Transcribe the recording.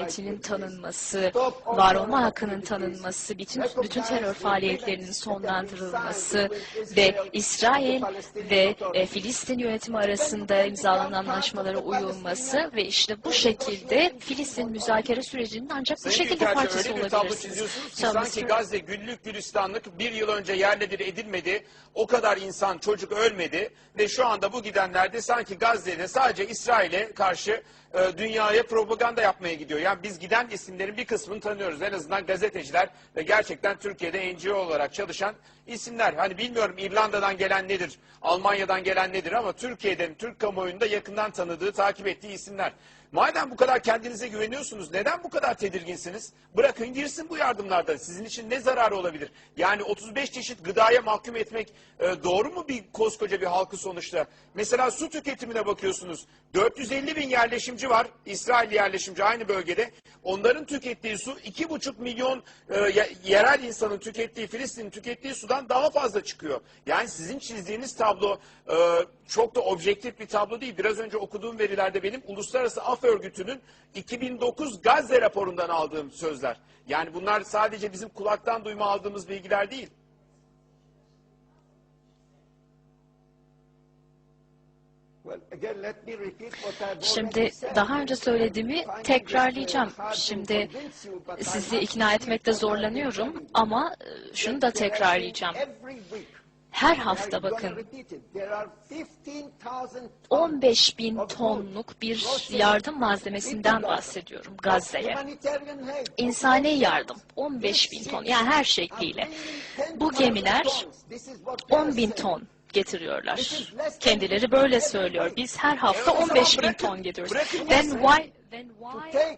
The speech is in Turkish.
devletinin tanınması, var olma hakkının tanınması, bütün, bütün terör faaliyetlerinin sonlandırılması ve İsrail ve e, Filistin yönetimi arasında imzalanan anlaşmalara uyulması ve işte bu şekilde Filistin müzakere sürecinin ancak bu şekilde parçası bir olabilirsiniz. sanki. Gazze güllük gülistanlık bir yıl önce yerledir edilmedi. O kadar insan çocuk ölmedi ve şu anda bu gidenler de sanki Gazze'de sadece İsrail'e karşı e, dünyaya propaganda yapmaya gidiyor. Yani biz giden isimlerin bir kısmını tanıyoruz. En azından gazeteciler ve gerçekten Türkiye'de NGO olarak çalışan isimler. Hani bilmiyorum İrlanda'dan gelen nedir, Almanya'dan gelen nedir ama Türkiye'den, Türk kamuoyunda yakından tanıdığı, takip ettiği isimler. Madem bu kadar kendinize güveniyorsunuz, neden bu kadar tedirginsiniz? Bırakın girsin bu yardımlardan. Sizin için ne zararı olabilir? Yani 35 çeşit gıdaya mahkum etmek e, doğru mu bir koskoca bir halkı sonuçta? Mesela su tüketimine bakıyorsunuz. 450 bin yerleşimci var. İsrail yerleşimci aynı bölgede. Onların tükettiği su 2,5 milyon e, ye- yerel insanın tükettiği, Filistin'in tükettiği sudan daha fazla çıkıyor. Yani sizin çizdiğiniz tablo e, çok da objektif bir tablo değil. Biraz önce okuduğum verilerde benim Uluslararası Af Örgütü'nün 2009 Gazze raporundan aldığım sözler. Yani bunlar sadece bizim kulaktan duyma aldığımız bilgiler değil. Şimdi daha önce söylediğimi tekrarlayacağım. Şimdi sizi ikna etmekte zorlanıyorum ama e, şunu da tekrarlayacağım. Her hafta bakın 15 bin tonluk bir yardım malzemesinden bahsediyorum Gazze'ye. İnsani yardım 15 bin ton yani her şekliyle. Bu gemiler 10 bin ton getiriyorlar. Kendileri böyle söylüyor. Biz her hafta 15 bin ton getiriyoruz. Then why, then why